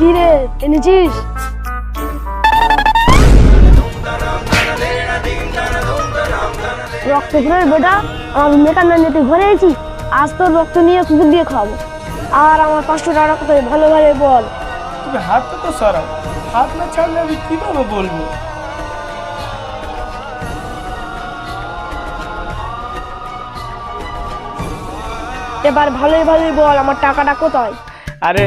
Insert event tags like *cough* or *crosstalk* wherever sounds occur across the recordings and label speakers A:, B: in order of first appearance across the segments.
A: কি রে? এনেছিস? রক্ত ঘুরে বেটা। আমার মেকার না নিতে ঘরে এসেছি আজ তোর রক্ত নিয়ে কুকুর দিয়ে খাওয়াবো। আর আমার পাঁচশো টাকা কোথায় ভালো ভালো বল।
B: তুমি হাতটা তো সরাও। হাত না ছাড়লে আমি কীভাবে বলব?
A: এবার ভালোই ভালোই বল আমার টাকাটা কোথায়?
B: আরে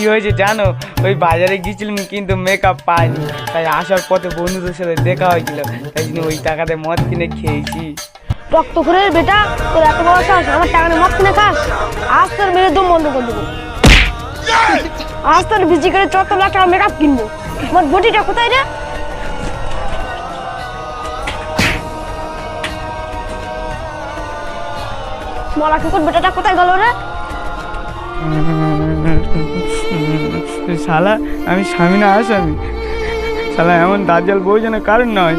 B: কি হয়েছে জানো? ওই বাজারে গিয়েছিলাম, কিন্তু মেকআপ পাইনি। তাই আসার পথে বন্ধুদের সাথে দেখা হয়েছিল। তাই জন্য ওই টাকাতে মদ কিনে খেয়েছি।
A: রক্ত করে বেটা, তোর এত বড় সাহস, আমার টাকা মদ কিনে খাস? আজ তোর মেরে দম বন্ধ করে দেবো। আজ তোর বিজি করে চত্বর লাখ টাকা মেকআপ কিনবো। আমার বটিটা কোথায় রে? মরা কুকুর বেটাটা কোথায় গেল রে?
B: শালা, আমি স্বামী না আসামি শালা, এমন দাজ্জাল বই যেন কারণ নয়।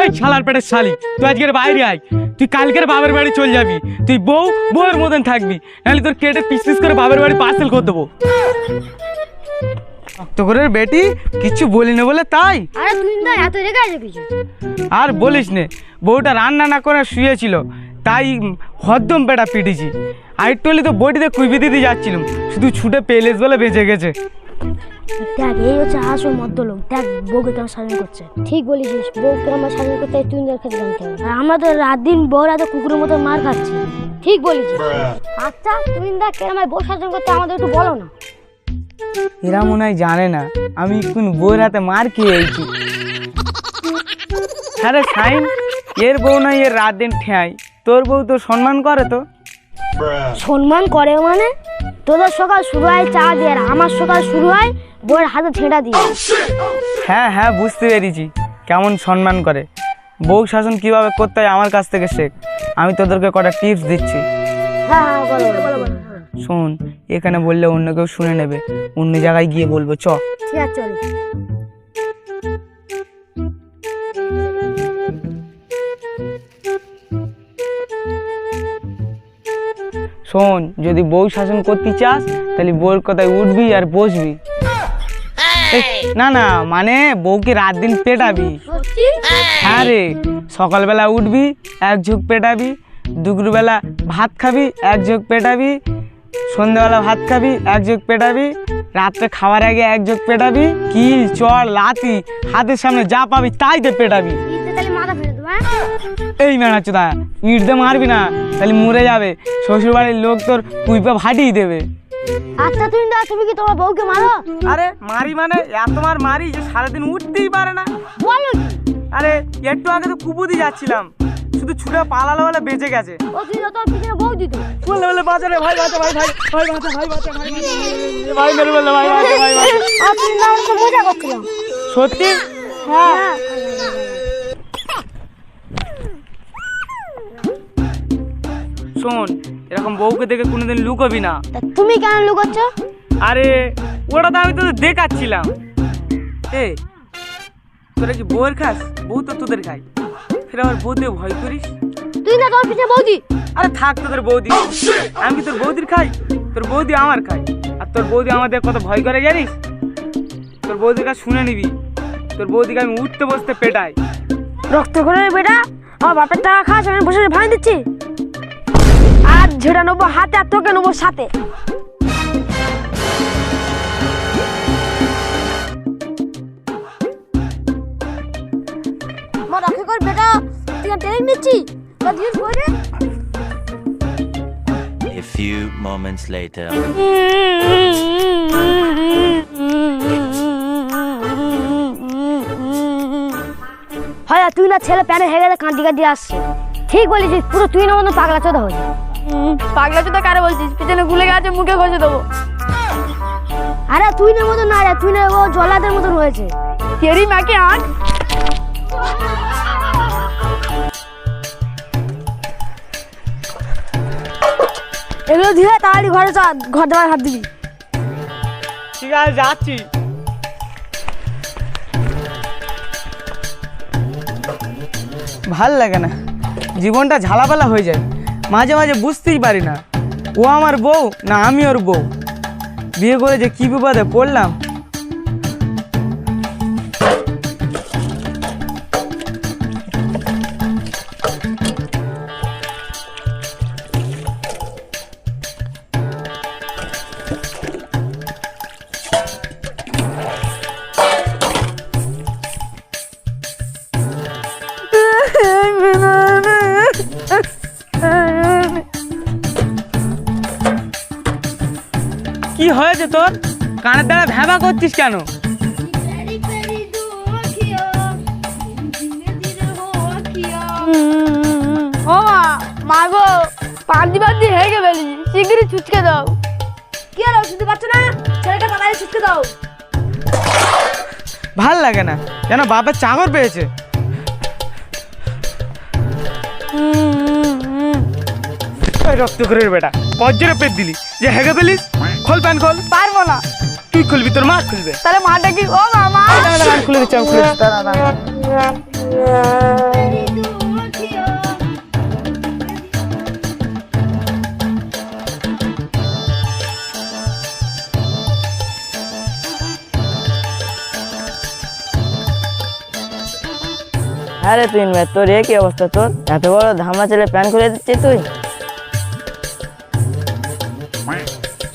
C: এই শালার পেটের শালি, তুই আজকের বাইরে আয়। তুই কালকের বাবার বাড়ি চলে যাবি। তুই বউ, বউয়ের মতন থাকবি। নাহলে তোর কেটে পিস পিস করে বাবার বাড়ি পার্সেল করে দেবো। করে বেটি কিচ্ছু বলি না বলে তাই।
A: আরে তুই না এত রেগে আছে কিছু।
C: আর বলিস নে বউটা রান্না না করে শুয়েছিল তাই হদ্দম পেটা পিটিছি। আর একটু হলে তো বটিতে কুইবি দিতে যাচ্ছিলাম শুধু ছুটে পেলেস বলে বেঁচে গেছে।
A: দেখ এই হচ্ছে আসল মদ্য লোক দেখ বউকে কেমন স্বাধীন করছে। ঠিক বলেছিস বউকে আমার স্বাধীন করতে তুই কাছে জানতে হবে। আর আমরা তো রাত দিন বউ রাতে কুকুরের মতো মার খাচ্ছি। ঠিক বলেছিস আচ্ছা তুমি দেখ কেন বউ স্বাধীন করতে আমাদের একটু বলো না।
C: এরা মনে হয় জানে না। আমি কোন বউয়ের হাতে মার খেয়েছি আরে সাইন এর বউ নয় এর রাত দিন ঠেয়াই। তোর বউ তো সম্মান করে তো।
A: সম্মান করে মানে? তোদের সকাল শুরু হয় চা দিয়ে আর আমার সকাল শুরু হয় বউয়ের হাতে ছেঁড়া দিয়ে।
C: হ্যাঁ হ্যাঁ বুঝতে পেরেছি কেমন সম্মান করে। বউ শাসন কীভাবে করতে হয় আমার কাছ থেকে শেখ। আমি তোদেরকে কটা টিপস দিচ্ছি।
A: হ্যাঁ হ্যাঁ বলো বলো বলো।
C: শোন এখানে বললে অন্য কেউ শুনে নেবে। অন্য জায়গায় গিয়ে বলব চ।
A: ঠিক আছে চলো।
C: শোন যদি বউ শাসন করতে চাস তাহলে বউর কথায় উঠবি আর বসবি। না না মানে বউকে রাত দিন পেটাবি। হ্যাঁ রে সকালবেলা উঠবি এক ঝুঁক পেটাবি দুপুরবেলা ভাত খাবি এক ঝোঁক পেটাবি সন্ধ্যেবেলা ভাত খাবি এক ঝোঁক পেটাবি রাত্রে খাওয়ার আগে এক ঝোঁক পেটাবি কি চড় লাতি হাতের সামনে যা পাবি তাই তো পেটাবি।
A: হ্যাঁ?
C: এই মেনা চোদা ইট দিয়ে মারবি না তাহলে মরে যাবে। শ্বশুর বাড়ির লোক তোর কুইপা ফাটিয়ে দেবে।
A: আচ্ছা তুমি দা তুমি কি তোমার বউকে মারো?
C: আরে মারি মানে? এত মার মারি যে সারাদিন উঠতেই পারে না।
A: বলো
C: আরে একটু আগে তো কুপুদি যাচ্ছিলাম। শুধু ছুটে পালালো বলে বেঁচে গেছে।
A: ও তুই তো তোর পিছনে বউ দিত।
C: বললে বলে বাজারে ভাই বাঁচা ভাই ভাই ভাই বাঁচা ভাই বাঁচা ভাই ভাই মেরে বললে ভাই বাঁচা ভাই বাঁচা।
A: আর না তো মজা করছিলাম
C: সত্যি?
A: হ্যাঁ।
C: শোন এরকম বউকে দেখে কোনোদিন লুকোবি না।
A: তুমি কেন লুকোচ্ছ?
C: আরে ওটা তো আমি তোদের দেখাচ্ছিলাম। এ তোরা কি বউয়ের খাস? বউ তো তোদের খাই ফের আমার বউ দিয়ে ভয় করিস?
A: তুই না তোর পিছনে বৌদি?
C: আরে থাক তোদের বৌদি। আমি কি তোর বৌদির খাই? তোর বৌদি আমার খাই আর তোর বৌদি আমাদের কত ভয় করে জানিস? তোর বৌদির কাছে শুনে নিবি। তোর বৌদিকে আমি উঠতে বসতে পেটাই।
A: রক্ত করে বেটা। আমার বাপের টাকা খাস আমি বসে ভাই দিচ্ছি। আর ঝেড়ে নেব হাতে আর তোকে নেব সাথে। তুই ট্রেনিং নিচ্ছি তা দিয়ে করে
D: A few moments later.
A: হয় তুই না ছেলে প্যানে হেগে কাঁদি কাঁদি আসছে ঠিক বলেছিস পুরো তুই না মতো পাগলা চোদা হয়ে
E: পাগলা চোদা কারে বলছিস? পিছনে গুলে গেছে মুখে ঘষে দেবো।
A: আরে তুই না মতো না রে তুই না ও জলাদের মতন হয়েছে।
E: তেরি মাকে আন
A: এগুলো ধুয়ে তাড়াতাড়ি ঘরে চল ঘর দেওয়ার হাত দিবি।
C: ঠিক আছে যাচ্ছি। ভালো লাগে না। জীবনটা ঝালাপালা হয়ে যায়। মাঝে মাঝে বুঝতেই পারি না। ও আমার বউ না আমি ওর বউ। বিয়ে করে যে কী বিপদে পড়লাম হয়েছে তোর? কানের দ্বারা ভ্যাবা করছিস কেন?
E: ও মা গো ফেলেছি শিগগিরই ছুচকে দাও।
A: কি শুনতে পাচ্ছ না? ছেলেটা ছুটকে দাও।
C: ভালো লাগে না। যেন বাপের চাকর পেয়েছে। রক্ত করে বেটা বজ্রে পেট দিলি। যে হেগে পেলিস খোল প্যান খোল।
E: পারব না।
C: তুই খুলবি তোর মা খুলবে।
E: তাহলে মাটা কি ও মা মা
C: দাঁড়া, দাঁড়া, আমি খুলে দিচ্ছি আমি খুলে।
F: হ্যাঁ রে তুই মেয়ে, তোর এ কি অবস্থা তোর? এত বড় ধামা ছেলে প্যান খুলে দিচ্ছিস তুই?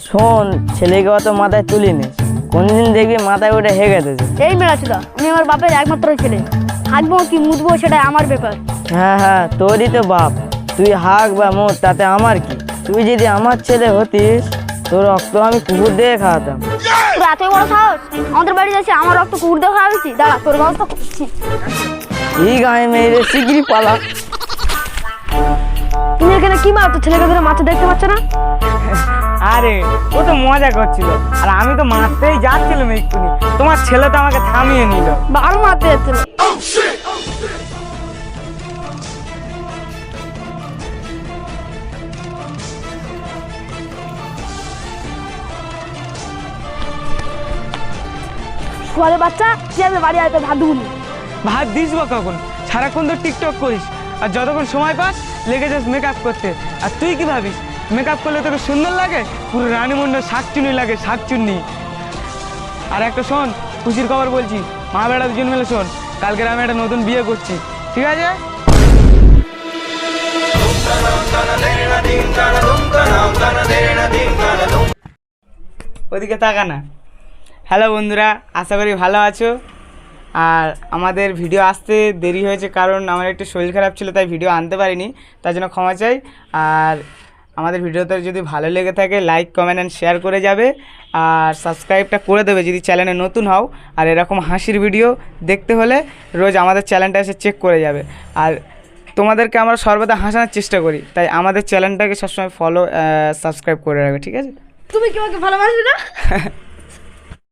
F: শোন ছেলেকে অত মাথায় তুলি নিস কোনদিন দেখবি মাথায় উঠে হেগে দেবে।
E: এই মেরাচুদা আমি আমার বাপের একমাত্র ছেলে। থাকব কি মুতবো সেটা আমার ব্যাপার।
F: হ্যাঁ হ্যাঁ তোরই তো বাপ। তুই হাঁক বা মোট তাতে আমার কি? তুই যদি আমার ছেলে হতিস তোর রক্ত আমি কুকুর দিয়ে খাওয়াতাম।
E: এত বড় সাহস? আমাদের বাড়ি যাচ্ছে আমার রক্ত কুকুর দিয়ে খাওয়াচ্ছি দাঁড়া তোর
F: এই গায়ে মেয়েদের শিগগিরি পালা।
E: তুমি এখানে কি মা তোর ছেলেকে ধরে মাথা দেখতে পাচ্ছ না?
C: আরে ও তো মজা করছিল। আর আমি তো মারতেই যাচ্ছিলাম এক্ষুনি। তোমার ছেলে তো আমাকে থামিয়ে নিল।
E: বাল মারতে যাচ্ছিল। সোয়ালে বাচ্চা তুই আমি বাড়ি আয় তো ভাত দুগুনি
C: ভাত দিস বা কখন? সারাক্ষণ তো টিকটক করিস। আর যতক্ষণ সময় পাস লেগে যাস মেকআপ করতে। আর তুই কি ভাবিস? মেকআপ করলে তোকে সুন্দর লাগে? পুরো রানী রানীমণ্ডল শাকচুনি লাগে, শাকচুন্নি। আর একটা শোন, খুশির খবর বলছি, মা বেড়া দুজন মিলে শোন, কালকে আমি একটা নতুন বিয়ে করছি, ঠিক আছে? ওদিকে তাকা না। হ্যালো বন্ধুরা, আশা করি ভালো আছো। আর আমাদের ভিডিও আসতে দেরি হয়েছে, কারণ আমার একটু শরীর খারাপ ছিল, তাই ভিডিও আনতে পারিনি, তার জন্য ক্ষমা চাই। আর আমাদের ভিডিওতে যদি ভালো লেগে থাকে লাইক কমেন্ট অ্যান্ড শেয়ার করে যাবে। আর সাবস্ক্রাইবটা করে দেবে যদি চ্যানেলে নতুন হও। আর এরকম হাসির ভিডিও দেখতে হলে রোজ আমাদের চ্যানেলটা এসে চেক করে যাবে। আর তোমাদেরকে আমরা সর্বদা হাসানোর চেষ্টা করি। তাই আমাদের চ্যানেলটাকে সবসময় ফলো সাবস্ক্রাইব করে রাখবে ঠিক আছে?
E: তুমি কি আমাকে ভালোবাসবে না? *laughs*